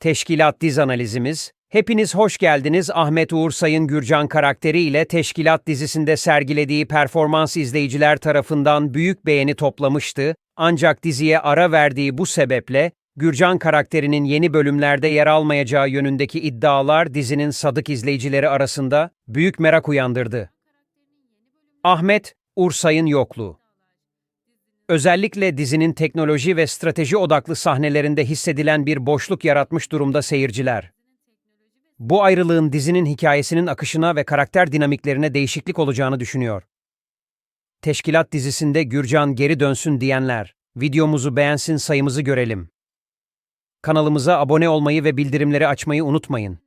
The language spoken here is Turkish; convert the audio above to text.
Teşkilat Diz Analizimiz. Hepiniz hoş geldiniz Ahmet Uğur Sayın Gürcan karakteriyle Teşkilat dizisinde sergilediği performans izleyiciler tarafından büyük beğeni toplamıştı. Ancak diziye ara verdiği bu sebeple Gürcan karakterinin yeni bölümlerde yer almayacağı yönündeki iddialar dizinin sadık izleyicileri arasında büyük merak uyandırdı. Ahmet Ursay'ın yokluğu. Özellikle dizinin teknoloji ve strateji odaklı sahnelerinde hissedilen bir boşluk yaratmış durumda seyirciler. Bu ayrılığın dizinin hikayesinin akışına ve karakter dinamiklerine değişiklik olacağını düşünüyor. Teşkilat dizisinde Gürcan geri dönsün diyenler, videomuzu beğensin sayımızı görelim. Kanalımıza abone olmayı ve bildirimleri açmayı unutmayın.